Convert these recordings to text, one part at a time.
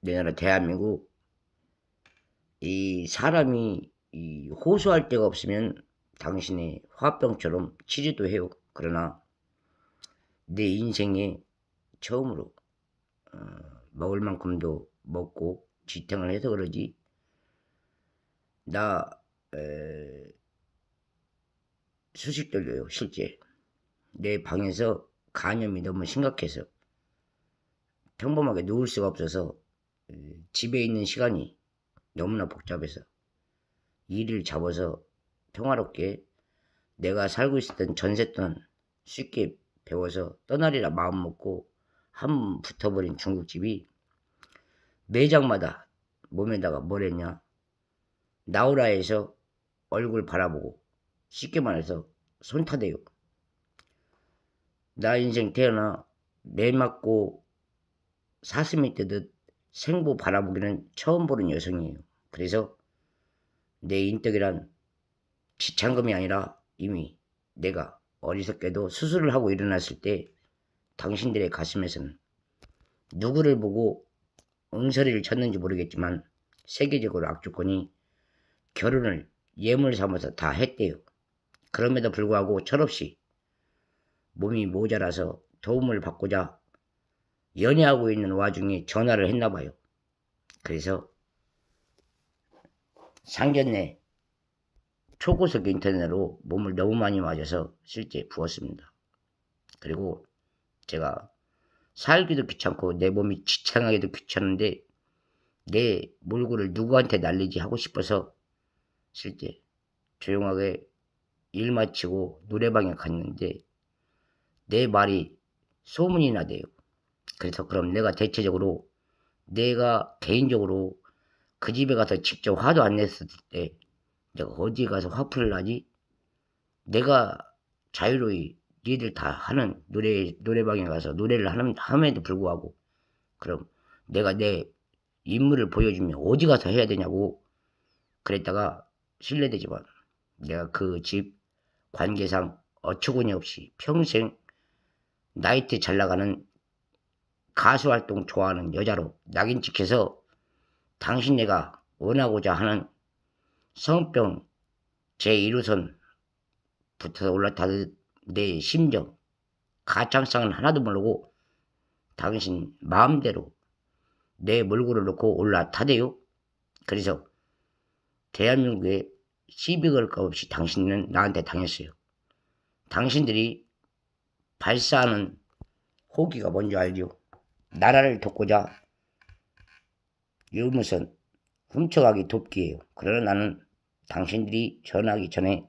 내 나라 대한민국 이 사람이 이 호소할 데가 없으면 당신의 화병처럼 치료도 해요. 그러나 내 인생에 처음으로 어, 먹을 만큼도 먹고 지탱을 해서 그러지 나 에, 수식 들려요 실제 내 방에서 간염이 너무 심각해서 평범하게 누울 수가 없어서 에, 집에 있는 시간이 너무나 복잡해서 일을 잡아서 평화롭게 내가 살고 있었던 전세돈 쉽게 배워서 떠나리라 마음 먹고 한 붙어버린 중국집이 매장마다 몸에다가 뭘 했냐? 나오라에서 얼굴 바라보고 쉽게 말해서 손타대요. 나 인생 태어나 매 맞고 사슴이 뜨듯 생보 바라보기는 처음 보는 여성이에요 그래서 내 인덕이란 지창금이 아니라 이미 내가 어리석게도 수술을 하고 일어났을 때 당신들의 가슴에서는 누구를 보고 응서리를 쳤는지 모르겠지만 세계적으로 악주권이 결혼을 예물 삼아서 다 했대요. 그럼에도 불구하고 철없이 몸이 모자라서 도움을 받고자 연애하고 있는 와중에 전화를 했나 봐요. 그래서 상견례 초고속 인터넷으로 몸을 너무 많이 맞아서 실제 부었습니다. 그리고 제가 살기도 귀찮고 내 몸이 지창하기도 귀찮은데 내 몰골을 누구한테 날리지 하고 싶어서 실제 조용하게 일 마치고 노래방에 갔는데 내 말이 소문이 나대요. 그래서 그럼 내가 대체적으로 내가 개인적으로 그 집에 가서 직접 화도 안 냈을 때 내가 어디 가서 화풀을 하지? 내가 자유로이 니들 다 하는 노래 노래방에 가서 노래를 하는 함에도 불구하고 그럼 내가 내 인물을 보여주면 어디 가서 해야 되냐고 그랬다가 실례되지만 내가 그 집 관계상 어처구니 없이 평생 나이트 잘 나가는 가수 활동 좋아하는 여자로 낙인 찍혀서 당신 네가 원하고자 하는 성병 제1호선 붙어서 올라타듯 내 심정 가창성은 하나도 모르고 당신 마음대로 내 몰골을 놓고 올라타대요. 그래서 대한민국에 시비 걸 것 없이 당신은 나한테 당했어요. 당신들이 발사하는 호기가 뭔지 알죠? 나라를 돕고자 유무선 훔쳐가기 돕기예요. 그러나 나는 당신들이 전화하기 전에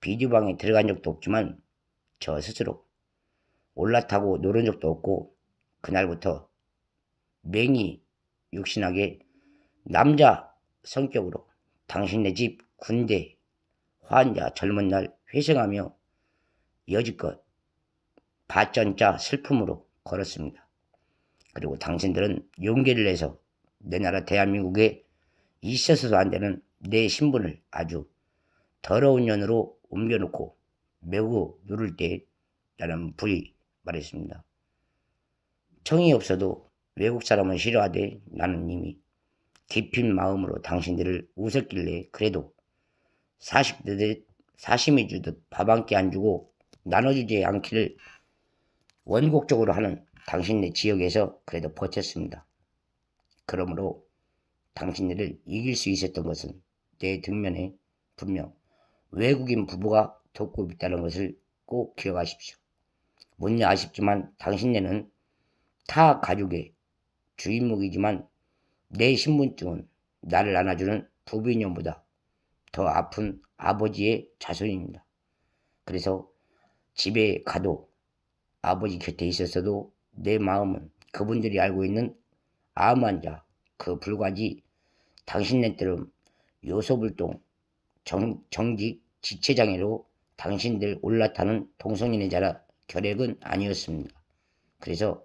비디오방에 들어간 적도 없지만 저 스스로 올라타고 노른 적도 없고 그날부터 맹이 육신하게 남자 성격으로 당신네 집 군대 환자 젊은 날 회생하며 여지껏 발전자 슬픔으로 걸었습니다. 그리고 당신들은 용기를 내서 내 나라 대한민국에 있어서도 안 되는 내 신분을 아주 더러운 년으로 옮겨놓고 매우 누를 때 나는 불이 말했습니다. 청이 없어도 외국 사람은 싫어하되 나는 이미 깊은 마음으로 당신들을 웃었길래 그래도 사십 사심이 주듯 밥 한 끼 안 주고 나눠주지 않기를 원곡적으로 하는 당신네 지역에서 그래도 버텼습니다. 그러므로 당신들을 이길 수 있었던 것은 내 등면에 분명 외국인 부부가 돕고 있다는 것을 꼭 기억하십시오. 뭔지 아쉽지만 당신네는 타 가족의 주인목이지만 내 신분증은 나를 안아주는 부부인연보다 더 아픈 아버지의 자손입니다. 그래서 집에 가도 아버지 곁에 있었어도 내 마음은 그분들이 알고 있는 암 환자 그 불과지 당신네처럼 요소불동 정, 정직 지체장애로 당신들 올라타는 동성인의 자라 결핵은 아니었습니다. 그래서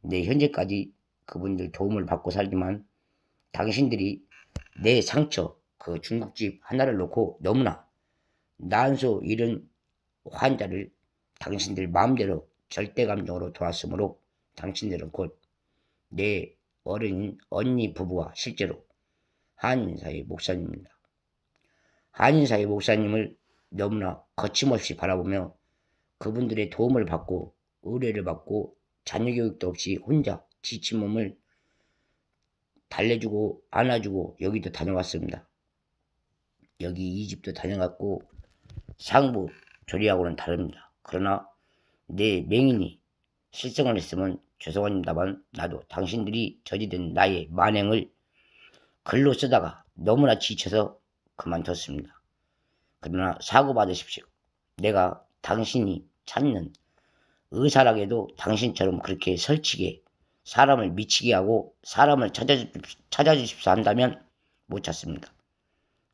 내 현재까지 그분들 도움을 받고 살지만 당신들이 내 상처 그 중국집 하나를 놓고 너무나 난소 이런 환자를 당신들 마음대로 절대 감정으로 도왔으므로 당신들은 곧 내 어른인 언니 부부가 실제로 한인사의 목사님입니다. 한인사의 목사님을 너무나 거침없이 바라보며 그분들의 도움을 받고 의뢰를 받고 자녀 교육도 없이 혼자 지친 몸을 달래주고 안아주고 여기도 다녀왔습니다. 여기 이 집도 다녀갔고 상부 조리하고는 다릅니다. 그러나 내 맹인이 실성을 했으면 죄송합니다만 나도 당신들이 저지른 나의 만행을 글로 쓰다가 너무나 지쳐서 그만뒀습니다. 그러나 사고 받으십시오. 내가 당신이 찾는 의사라게도 당신처럼 그렇게 설치게 사람을 미치게 하고 사람을 찾아주, 찾아주십사 한다면 못 찾습니다.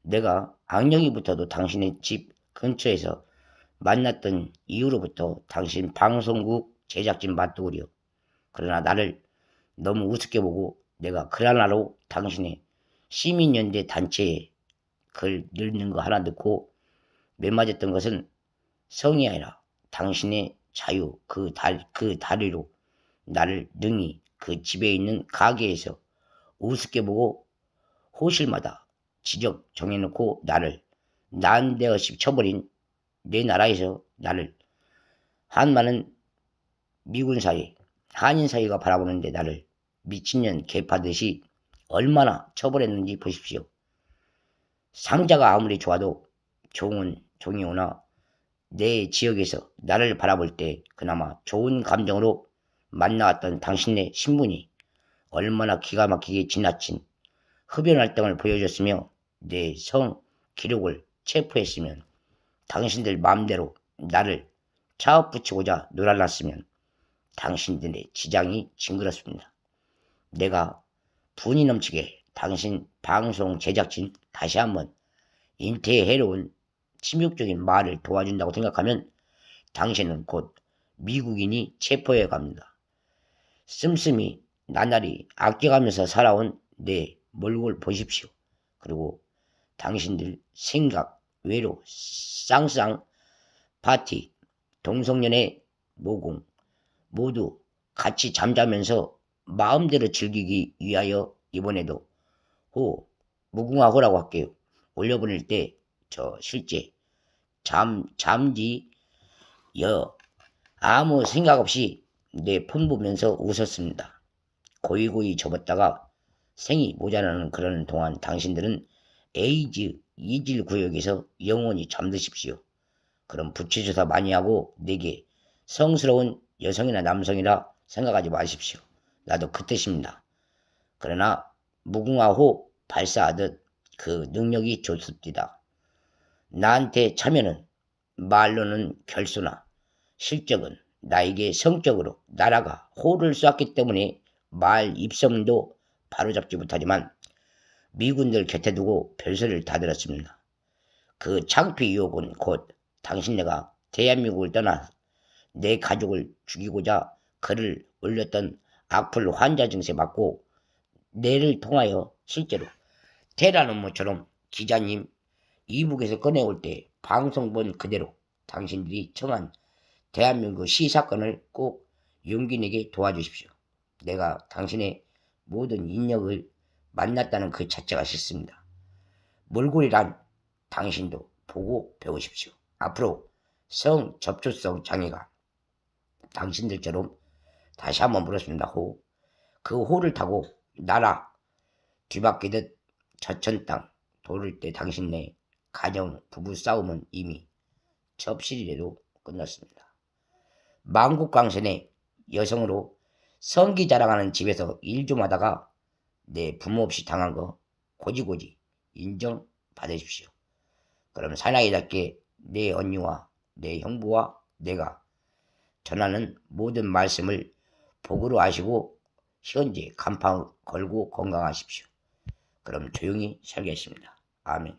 내가 악령이 붙어도 당신의 집 근처에서 만났던 이후로부터 당신 방송국 제작진 맞도구려. 그러나 나를 너무 우습게 보고 내가 그라나로 당신의 시민연대 단체에 글 읽는 거 하나 넣고 매맞았던 것은 성이 아니라 당신의 자유 그, 달, 그 다리로 나를 능히 그 집에 있는 가게에서 우습게 보고 호실마다 지적 정해놓고 나를 난데없이 쳐버린 내 나라에서 나를 한많은 미군 사이, 한인 사이가 바라보는데 나를 미친년 개파듯이 얼마나 처벌했는지 보십시오. 상자가 아무리 좋아도 종은 종이 오나 내 지역에서 나를 바라볼 때 그나마 좋은 감정으로 만나왔던 당신네 신분이 얼마나 기가 막히게 지나친 흡연 활동을 보여줬으며 내 성 기록을 체포했으면 당신들 마음대로 나를 차업 붙이고자 놀아났으면 당신들의 지장이 징그럽습니다. 내가 분이 넘치게 당신 방송 제작진 다시 한번 인태에 해로운 침묵적인 말을 도와준다고 생각하면 당신은 곧 미국인이 체포해 갑니다. 씀씀이 나날이 아껴가면서 살아온 내 몰골 보십시오. 그리고 당신들 생각, 외로, 쌍쌍, 파티, 동성연애, 모공 모두 같이 잠자면서 마음대로 즐기기 위하여 이번에도 호, 무궁화 호라고 할게요. 올려보낼 때 저 실제 잠, 잠지 여 아무 생각 없이 내 폰 보면서 웃었습니다. 고이고이 접었다가 생이 모자라는 그러는 동안 당신들은 에이즈 이질 구역에서 영원히 잠드십시오. 그럼 부채조사 많이 하고 내게 성스러운 여성이나 남성이라 생각하지 마십시오. 나도 그 뜻입니다. 그러나 무궁화호 발사하듯 그 능력이 좋습니다. 나한테 참여는 말로는 결수나 실적은 나에게 성적으로 나라가 호를 쐈기 때문에 말 입성도 바로잡지 못하지만 미군들 곁에 두고 별소리를 다 들었습니다. 그 창피 유혹은 곧 당신네가 대한민국을 떠나 내 가족을 죽이고자 글을 올렸던 악플 환자 증세 맞고 내를 통하여 실제로 테란 업무처럼 기자님 이북에서 꺼내올 때 방송 본 그대로 당신들이 청한 대한민국 시사건을 꼭 용기 내게 도와주십시오. 내가 당신의 모든 인력을 만났다는 그 자체가 싫습니다. 몰골이란 당신도 보고 배우십시오. 앞으로 성 접촉성 장애가 당신들처럼 다시 한번 물었습니다. 호. 그 호를 타고 나라 뒤바뀌듯 저천 땅 돌을 때 당신네 가정 부부 싸움은 이미 접실이라도 끝났습니다. 만국광선의 여성으로 성기 자랑하는 집에서 일 좀 하다가 내 부모 없이 당한 거 고지고지 인정받으십시오. 그럼 사나이답게 내 언니와 내 형부와 내가 전하는 모든 말씀을 복으로 하시고 현재 간판 걸고 건강하십시오. 그럼 조용히 살겠습니다. 아멘.